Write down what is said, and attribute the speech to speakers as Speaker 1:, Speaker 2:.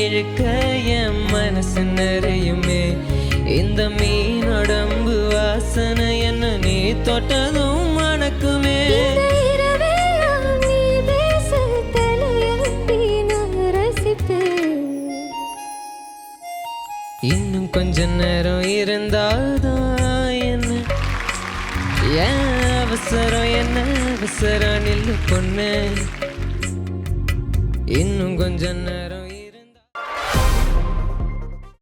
Speaker 1: இருக்க என் மனசு நிறையுமே. இந்த மீன் உடம்பு வாசனை என்ன நீ தொட்டதும் இன்னும் கொஞ்ச நேரம் இருந்தா அவசரம் என்ன அவசரம்? நில்லு பொண்ணு. இன்னும் கொஞ்ச நேரம்.